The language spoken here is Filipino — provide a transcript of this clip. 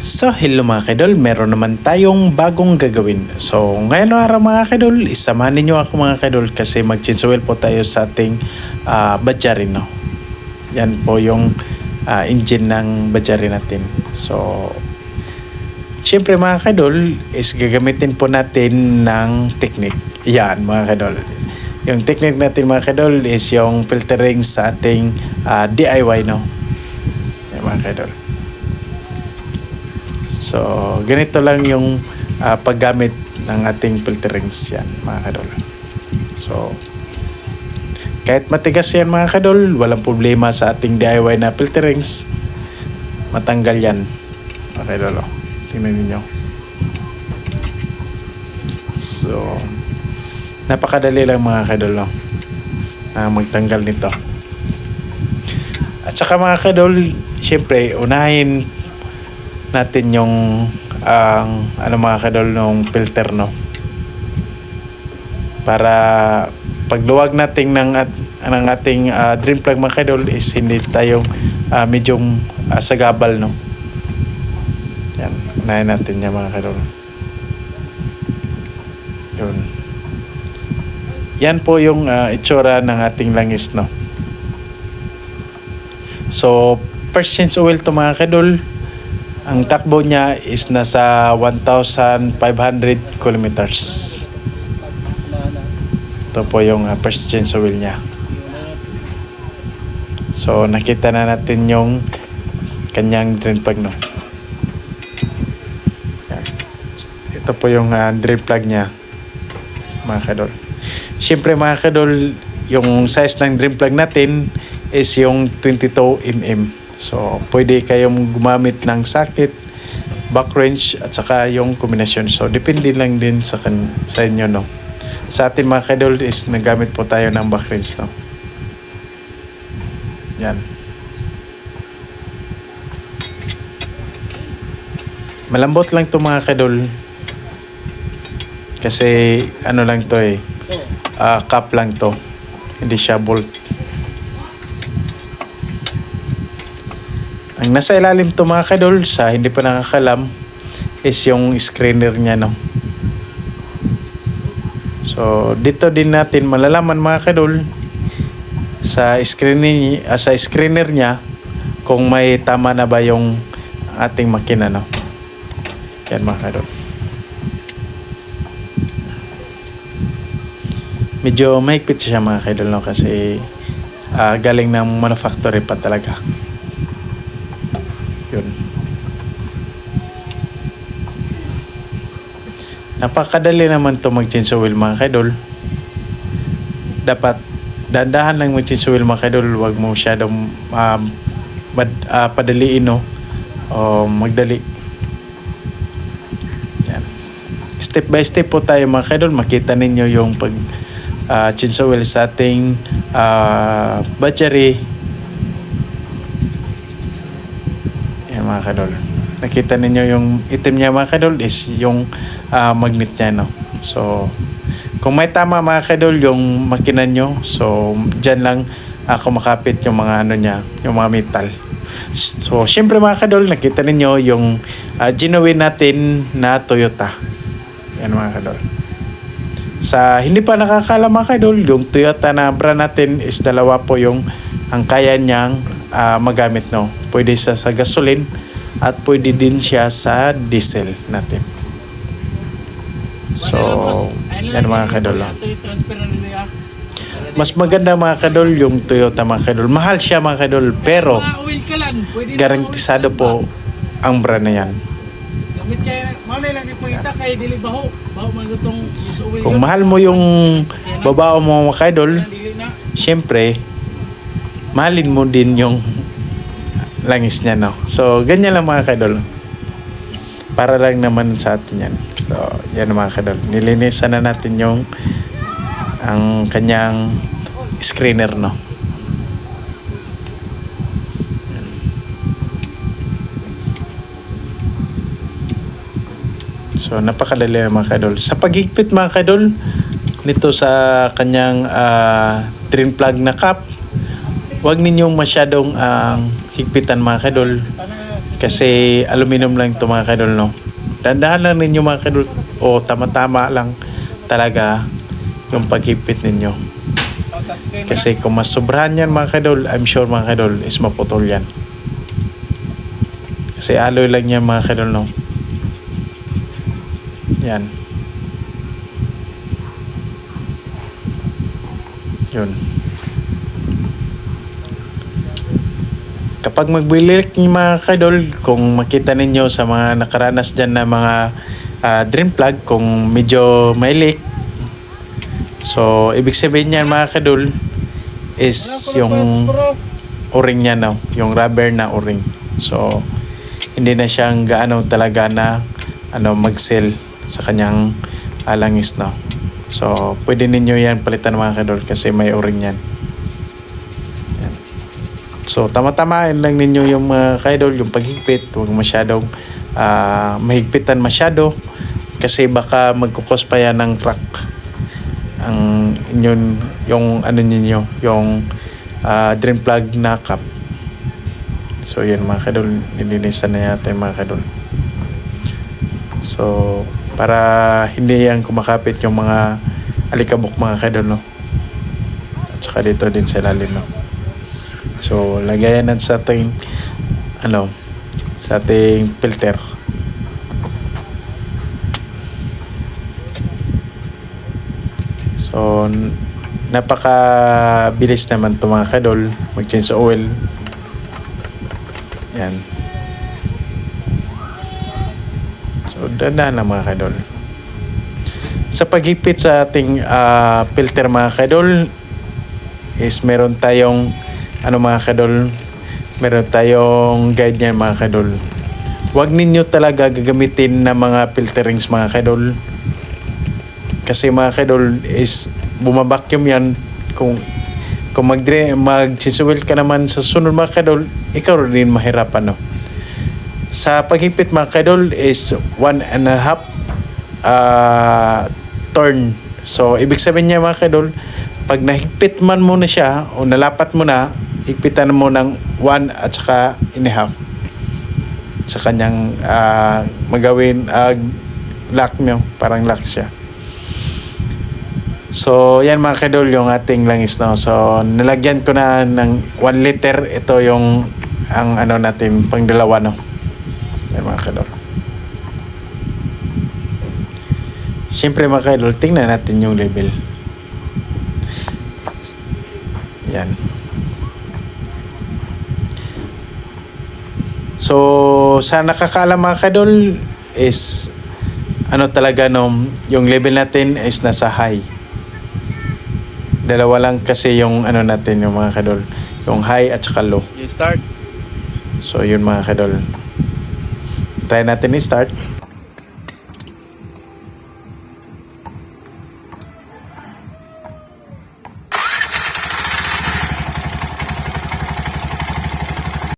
So, hello mga kadol, meron naman tayong bagong gagawin. So, ngayon araw mga kadol, isamahan ninyo ako mga kadol kasi mag-chinsuel po tayo sa ating uh, badyarin. No? Yan po yung ah, engine ng badyarin natin. So, syempre mga kadol, is gagamitin po natin ng technique. Yan mga kadol. Yung technique natin mga kadol is yung filtering sa ating ah, DIY. No? Yan mga kadol. So, ganito lang yung ah, paggamit ng ating filterings yan, mga kadol. So, kahit matigas yan mga kadol, walang problema sa ating DIY na filterings. Matanggal yan, mga kadol. oh. Tingnan ninyo. So, napakadali lang mga kadol, no? na magtanggal nito. At saka mga kadol, syempre, unahin natin yung ang ano mga kadol nung filter no? Para pagluwag natin ng at ng ating ah, drain plug mga kadol is hindi tayo ah, medyo ah, sagabal no? Yan. Unahin natin yan mga kadol yun. Yan po yung ah, itsura ng ating langis no? So first change oil to mga kadol ang takbo niya is nasa 1,500 kilometers. Ito po yung uh, first change oil niya. So nakita na natin yung kanyang drain plug no. Ito po yung uh, drain plug niya mga kadol. Siyempre mga kadol, yung size ng drain plug natin is yung 22 mm. So, pwede kayong gumamit ng socket, back wrench, at saka yung kombinasyon. So, depende lang din sa, kan sa inyo, no? Sa atin mga kadol is nagamit po tayo ng back wrench, no? Yan. Malambot lang to mga kadol. Kasi ano lang to eh. ah, cup lang to. Hindi siya bolt. Ang nasa ilalim to mga kadol sa hindi pa nakakalam is yung screener niya no. So dito din natin malalaman mga kadol sa screener ah, sa screener niya kung may tama na ba yung ating makina no. Yan mga kadol. Medyo mahigpit siya mga kadol no kasi ah, galing ng manufactory pa talaga. Yun. Napakadali naman to mag-change oil mga kadol. Dapat dandahan lang mag-change oil mga kadol. Huwag mo masyadong um, mad, ah, padaliin no. O magdali. Yan. Step by step po tayo mga kadol. Makita ninyo yung pag uh, change oil sa ating ah, battery mga kadol. Nakita ninyo yung itim niya mga kadol is yung ah, magnet niya no. So kung may tama mga kadol yung makina nyo, so dyan lang uh, kumakapit yung mga ano niya, yung mga metal. So syempre mga kadol, nakita ninyo yung uh, genuine natin na Toyota. Yan mga kadol. Sa hindi pa nakakala mga kadol, yung Toyota na brand natin is dalawa po yung ang kaya niyang ah, magamit no. Pwede sa sa gasoline at pwede din siya sa diesel natin. So, yan mga kadol. oh. Mas maganda mga kadol yung Toyota mga kadol. Mahal siya mga kadol pero garantisado po ang brand na yan. Gamit kaya, mamay lang ipakita kay dili baho. Baho man itong use oil. Kung mahal mo yung babao mo mga kadol, syempre, mahalin mo din yung langis niya, no? So, ganyan lang mga kadol. Para lang naman sa atin yan. So, yan mga kadol. Nilinisan na natin yung ang kanyang screener, no? So, napakadali na mga kadol. Sa paghigpit mga kadol, nito sa kanyang ah, drain plug na cap, huwag ninyong masyadong ang higpitan mga kadol. Kasi aluminum lang ito mga kadol, no? Dandahan lang ninyo mga kadol. O tama-tama lang talaga yung paghigpit ninyo. Kasi kung mas sobrahan yan mga kadol, I'm sure mga kadol is maputol yan. Kasi alloy lang yan mga kadol, no? Yan. Yun. Kapag magbilik mga kadol, kung makita ninyo sa mga nakaranas dyan na mga ah, drain plug, kung medyo may leak, so ibig sabihin niyan mga kadol, is yung o-ring niya no, yung rubber na o-ring. So, hindi na siyang gaano talaga na ano mag-sell sa kanyang alangis no. So, pwede ninyo yan palitan mga kadol kasi may o-ring. Yan. So, tama-tamaan lang ninyo yung mga kaidol, yung paghigpit, huwag masyadong ah, mahigpitan masyado kasi baka magkukos pa yan ng crack ang inyong yung ano ninyo yung ah, drain plug na cap so yun mga kadol nilinisan na yata yung mga kadol so para hindi yan kumakapit yung mga alikabok mga kadol no? At saka dito din sa lalim no so lagayan natin sa ating ano sa ating filter So, napaka bilis naman ito mga kadol. Mag-change oil. Yan. So, dandan lang mga kadol. Sa paghigpit sa ating ah, filter mga kadol, is meron tayong ano mga kadol, meron tayong guide niyan mga kadol. Huwag ninyo talaga gagamitin na mga filterings mga kadol kasi mga kadol is bumabacuum yan. Kung kung mag magsisuwil ka naman sa sunod mga kadol ikaw rin mahirapan no? Sa paghigpit mga kadol is one and a half uh, turn. So ibig sabihin niya mga kadol pag nahigpit man mo na siya o nalapat mo na higpitan mo ng one at saka in a half sa kanyang ah, magawin ah, lock nyo parang lock siya So, yan mga kadol, yung ating langis no. So, nilagyan ko na ng 1 liter. Ito yung ang ano natin, pang dalawa no. Yan mga kadol. Siyempre mga kadol, tingnan natin yung level. Yan. So, sa nakakaalam mga kadol is ano talaga no, yung level natin is nasa high. Dalawa lang kasi yung ano natin yung mga kadol yung high at saka low. You start. so yun mga kadol try natin i-start